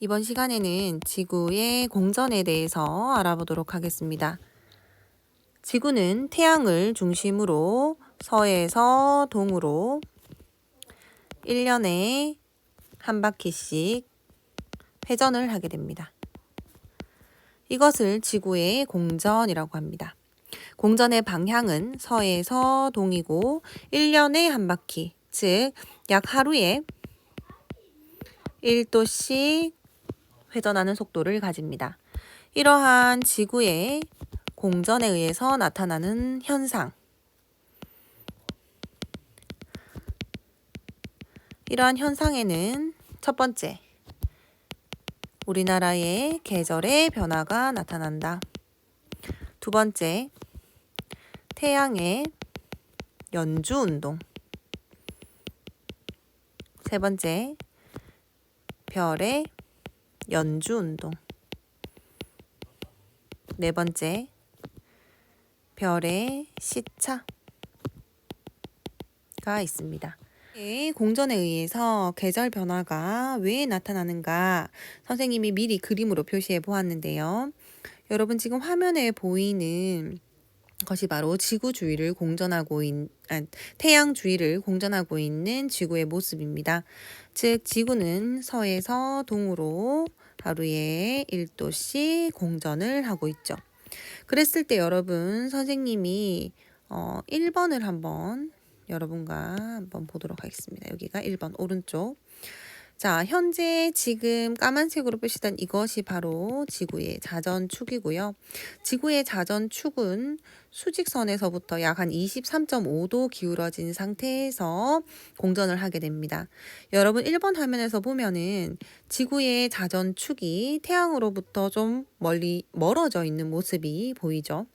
이번 시간에는 지구의 공전에 대해서 알아보도록 하겠습니다. 지구는 태양을 중심으로 서에서 동으로 1년에 한 바퀴씩 회전을 하게 됩니다. 이것을 지구의 공전이라고 합니다. 공전의 방향은 서에서 동이고 1년에 한 바퀴, 즉 약 하루에 1도씩 회전하는 속도를 가집니다. 이러한 지구의 공전에 의해서 나타나는 현상. 이러한 현상에는 첫 번째, 우리나라의 계절의 변화가 나타난다. 두 번째, 태양의 연주 운동. 세 번째, 별의 연주 운동. 네 번째, 별의 시차가 있습니다. 이 공전에 의해서 계절 변화가 왜 나타나는가 선생님이 미리 그림으로 표시해 보았는데요. 여러분 지금 화면에 보이는 것이 바로 지구 주위를 공전하고 있, 아, 태양 주위를 공전하고 있는 지구의 모습입니다. 즉 지구는 서에서 동으로 하루에 1도씩 공전을 하고 있죠. 그랬을 때 여러분 선생님이 어, 1번을 한번 여러분과 한번 보도록 하겠습니다. 여기가 1번 오른쪽. 자, 현재 지금 까만색으로 표시된 이것이 바로 지구의 자전축이고요. 지구의 자전축은 수직선에서부터 약 한 23.5도 기울어진 상태에서 공전을 하게 됩니다. 여러분 1번 화면에서 보면은 지구의 자전축이 태양으로부터 좀 멀리 멀어져 있는 모습이 보이죠.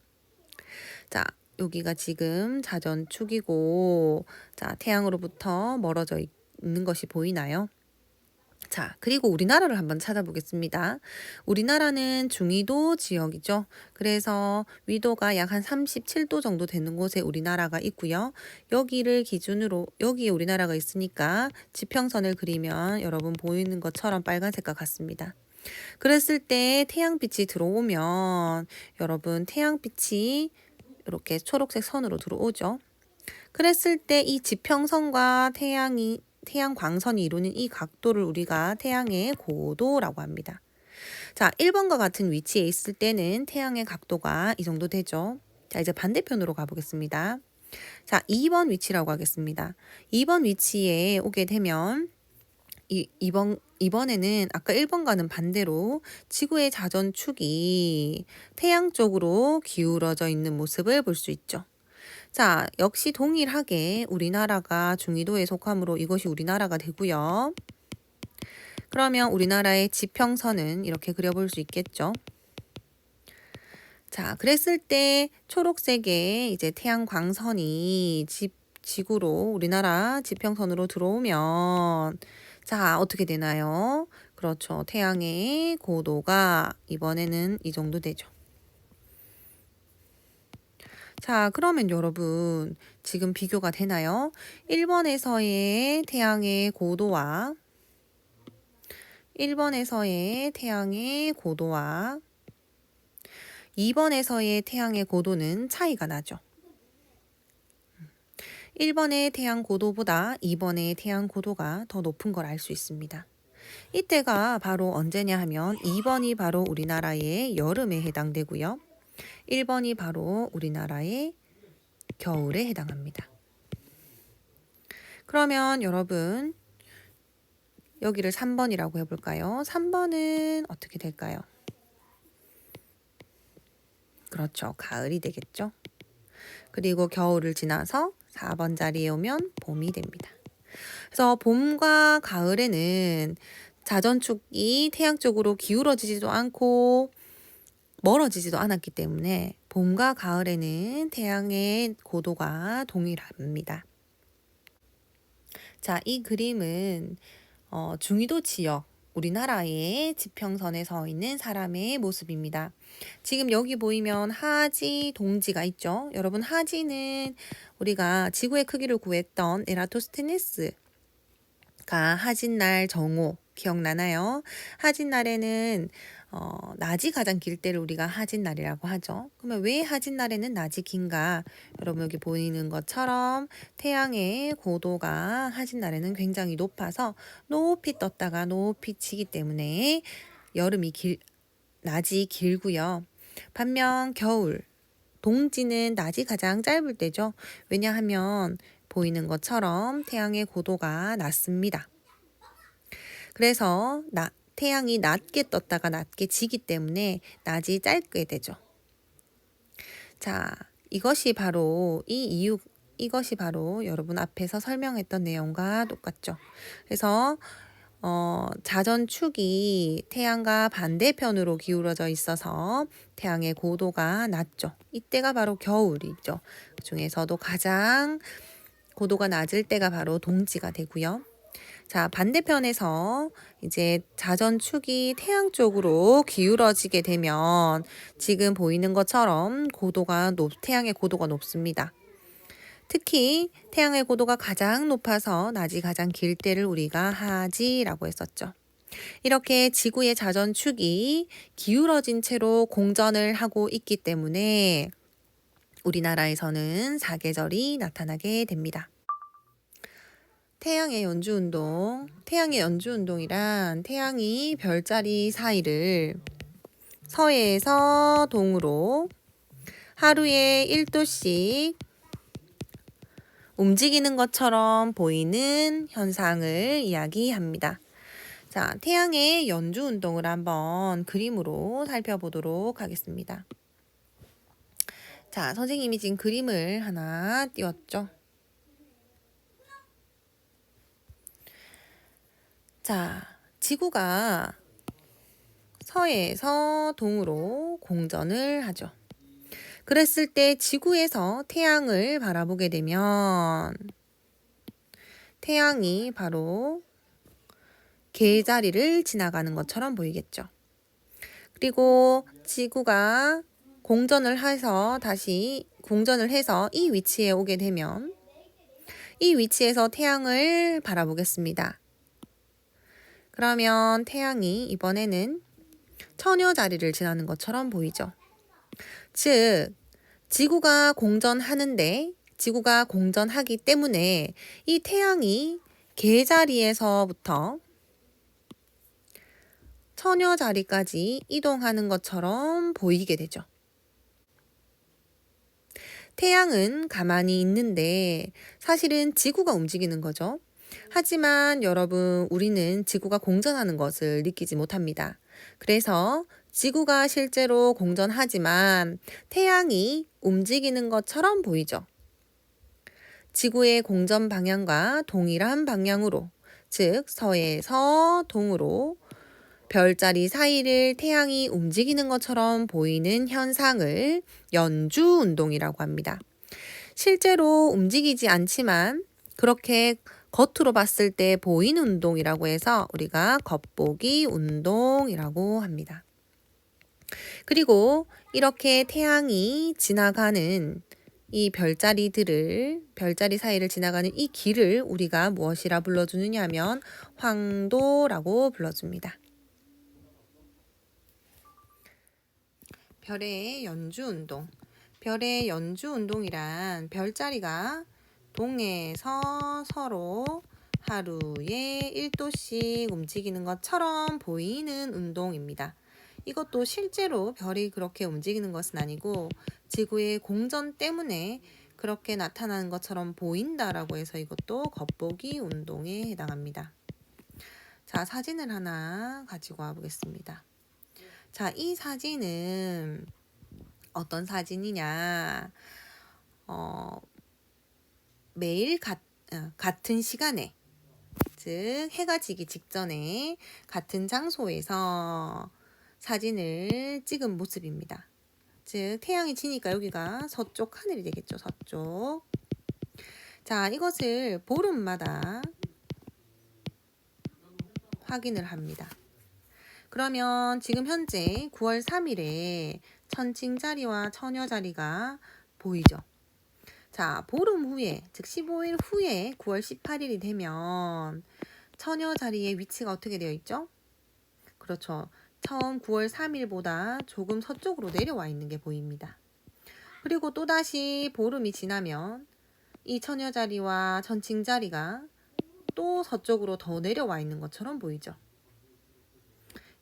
자, 여기가 지금 자전축이고 자, 태양으로부터 멀어져 있는 것이 보이나요? 자, 그리고 우리나라를 한번 찾아보겠습니다. 우리나라는 중위도 지역이죠. 그래서 위도가 약 한 37도 정도 되는 곳에 우리나라가 있고요. 여기를 기준으로 여기에 우리나라가 있으니까 지평선을 그리면 여러분 보이는 것처럼 빨간색과 같습니다. 그랬을 때 태양빛이 들어오면 여러분 태양빛이 이렇게 초록색 선으로 들어오죠. 그랬을 때 이 지평선과 태양이 태양 광선이 이루는 이 각도를 우리가 태양의 고도라고 합니다. 자, 1번과 같은 위치에 있을 때는 태양의 각도가 이 정도 되죠. 자, 이제 반대편으로 가보겠습니다. 자, 2번 위치라고 하겠습니다. 2번 위치에 오게 되면 이, 2번, 이번에는 아까 1번과는 반대로 지구의 자전축이 태양 쪽으로 기울어져 있는 모습을 볼 수 있죠. 자, 역시 동일하게 우리나라가 중위도에 속하므로 이것이 우리나라가 되고요. 그러면 우리나라의 지평선은 이렇게 그려볼 수 있겠죠. 자, 그랬을 때 초록색의 이제 태양 광선이 지, 지구로 우리나라 지평선으로 들어오면 자, 어떻게 되나요? 그렇죠. 태양의 고도가 이번에는 이 정도 되죠. 자, 그러면 여러분, 지금 비교가 되나요? 1번에서의 태양의 고도와 1번에서의 태양의 고도와 2번에서의 태양의 고도는 차이가 나죠. 1번의 태양 고도보다 2번의 태양 고도가 더 높은 걸 알 수 있습니다. 이때가 바로 언제냐 하면 2번이 바로 우리나라의 여름에 해당되고요. 1번이 바로 우리나라의 겨울에 해당합니다. 그러면 여러분 여기를 3번이라고 해볼까요? 3번은 어떻게 될까요? 그렇죠. 가을이 되겠죠. 그리고 겨울을 지나서 4번 자리에 오면 봄이 됩니다. 그래서 봄과 가을에는 자전축이 태양 쪽으로 기울어지지도 않고 멀어지지도 않았기 때문에 봄과 가을에는 태양의 고도가 동일합니다. 자, 이 그림은 어, 중위도 지역 우리나라의 지평선에 서 있는 사람의 모습입니다. 지금 여기 보이면 하지, 동지가 있죠. 여러분 하지는 우리가 지구의 크기를 구했던 에라토스테네스가 하진날 정오 기억나나요? 하진 날에는 어, 낮이 가장 길 때를 우리가 하진 날이라고 하죠. 그러면 왜 하진 날에는 낮이 긴가? 여러분 여기 보이는 것처럼 태양의 고도가 하진 날에는 굉장히 높아서 높이 떴다가 높이 지기 때문에 여름이 길, 낮이 길고요. 반면 겨울, 동지는 낮이 가장 짧을 때죠. 왜냐하면 보이는 것처럼 태양의 고도가 낮습니다. 그래서 나, 태양이 낮게 떴다가 낮게 지기 때문에 낮이 짧게 되죠. 자, 이것이 바로 이 이유 이것이 바로 여러분 앞에서 설명했던 내용과 똑같죠. 그래서 어, 자전축이 태양과 반대편으로 기울어져 있어서 태양의 고도가 낮죠. 이때가 바로 겨울이죠. 그 중에서도 가장 고도가 낮을 때가 바로 동지가 되고요. 자, 반대편에서 이제 자전축이 태양 쪽으로 기울어지게 되면 지금 보이는 것처럼 고도가 높, 태양의 고도가 높습니다. 특히 태양의 고도가 가장 높아서 낮이 가장 길 때를 우리가 하지라고 했었죠. 이렇게 지구의 자전축이 기울어진 채로 공전을 하고 있기 때문에 우리나라에서는 사계절이 나타나게 됩니다. 태양의 연주 운동. 태양의 연주 운동이란 태양이 별자리 사이를 서해에서 동으로 하루에 1도씩 움직이는 것처럼 보이는 현상을 이야기합니다. 자, 태양의 연주 운동을 한번 그림으로 살펴보도록 하겠습니다. 자, 선생님이 지금 그림을 하나 띄웠죠. 자, 지구가 서해에서 동으로 공전을 하죠. 그랬을 때 지구에서 태양을 바라보게 되면 태양이 바로 개자리를 지나가는 것처럼 보이겠죠. 그리고 지구가 공전을 해서 다시 공전을 해서 이 위치에 오게 되면 이 위치에서 태양을 바라보겠습니다. 그러면 태양이 이번에는 처녀 자리를 지나는 것처럼 보이죠. 즉, 지구가 공전하는데 지구가 공전하기 때문에 이 태양이 개 자리에서부터 처녀 자리까지 이동하는 것처럼 보이게 되죠. 태양은 가만히 있는데 사실은 지구가 움직이는 거죠. 하지만 여러분, 우리는 지구가 공전하는 것을 느끼지 못합니다. 그래서 지구가 실제로 공전하지만 태양이 움직이는 것처럼 보이죠. 지구의 공전 방향과 동일한 방향으로, 즉, 서에서 동으로 별자리 사이를 태양이 움직이는 것처럼 보이는 현상을 연주 운동이라고 합니다. 실제로 움직이지 않지만 그렇게 겉으로 봤을 때 보이는 운동이라고 해서 우리가 겉보기 운동이라고 합니다. 그리고 이렇게 태양이 지나가는 이 별자리들을 별자리 사이를 지나가는 이 길을 우리가 무엇이라 불러주느냐 하면 황도라고 불러줍니다. 별의 연주 운동. 별의 연주 운동이란 별자리가 동에서 서로 하루에 1도씩 움직이는 것처럼 보이는 운동입니다. 이것도 실제로 별이 그렇게 움직이는 것은 아니고 지구의 공전 때문에 그렇게 나타나는 것처럼 보인다라고 해서 이것도 겉보기 운동에 해당합니다. 자, 사진을 하나 가지고 와 보겠습니다. 자, 이 사진은 어떤 사진이냐? 어, 매일 가, 어, 같은 시간에 즉 해가 지기 직전에 같은 장소에서 사진을 찍은 모습입니다. 즉 태양이 지니까 여기가 서쪽 하늘이 되겠죠. 서쪽. 자, 이것을 보름마다 확인을 합니다. 그러면 지금 현재 9월 3일에 천칭자리와 처녀자리가 보이죠. 자, 보름 후에, 즉 15일 후에 9월 18일이 되면 처녀 자리의 위치가 어떻게 되어 있죠? 그렇죠. 처음 9월 3일보다 조금 서쪽으로 내려와 있는 게 보입니다. 그리고 또다시 보름이 지나면 이 처녀 자리와 전칭 자리가 또 서쪽으로 더 내려와 있는 것처럼 보이죠.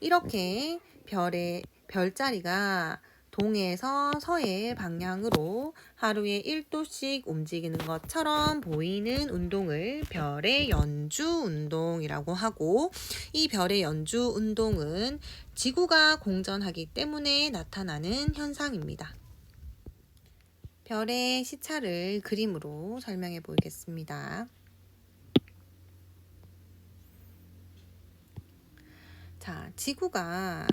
이렇게 별의 별자리가 동에서 서의 방향으로 하루에 1도씩 움직이는 것처럼 보이는 운동을 별의 연주 운동이라고 하고 이 별의 연주 운동은 지구가 공전하기 때문에 나타나는 현상입니다. 별의 시차를 그림으로 설명해 보겠습니다. 자, 지구가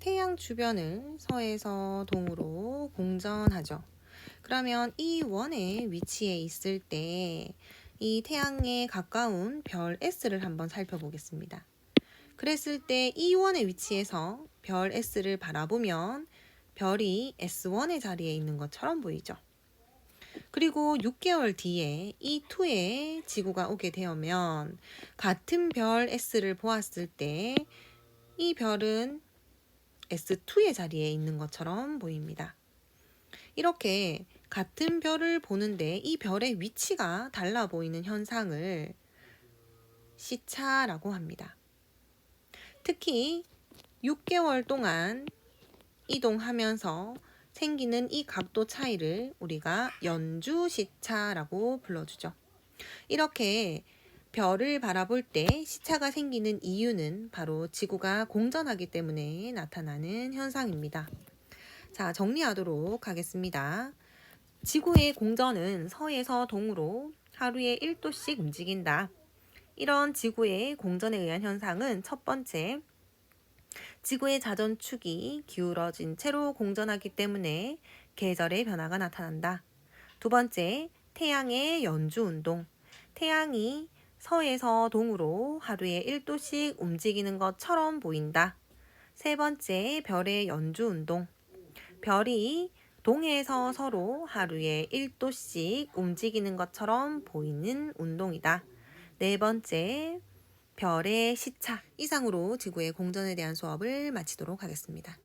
태양 주변을 서에서 동으로 공전하죠. 그러면 이 원의 위치에 있을 때 이 태양에 가까운 별 S를 한번 살펴보겠습니다. 그랬을 때 이 원의 위치에서 별 S를 바라보면 별이 S1의 자리에 있는 것처럼 보이죠. 그리고 6개월 뒤에 이 2에 지구가 오게 되면 같은 별 S를 보았을 때 이 별은 S2의 자리에 있는 것처럼 보입니다. 이렇게 같은 별을 보는데 이 별의 위치가 달라 보이는 현상을 시차라고 합니다. 특히 6개월 동안 이동하면서 생기는 이 각도 차이를 우리가 연주 시차라고 불러주죠. 이렇게 별을 바라볼 때 시차가 생기는 이유는 바로 지구가 공전하기 때문에 나타나는 현상입니다. 자, 정리하도록 하겠습니다. 지구의 공전은 서에서 동으로 하루에 1도씩 움직인다. 이런 지구의 공전에 의한 현상은 첫 번째, 지구의 자전축이 기울어진 채로 공전하기 때문에 계절의 변화가 나타난다. 두 번째, 태양의 연주 운동. 태양이 서에서 동으로 하루에 1도씩 움직이는 것처럼 보인다. 세 번째, 별의 연주 운동. 별이 동에서 서로 하루에 1도씩 움직이는 것처럼 보이는 운동이다. 네 번째, 별의 시차. 이상으로 지구의 공전에 대한 수업을 마치도록 하겠습니다.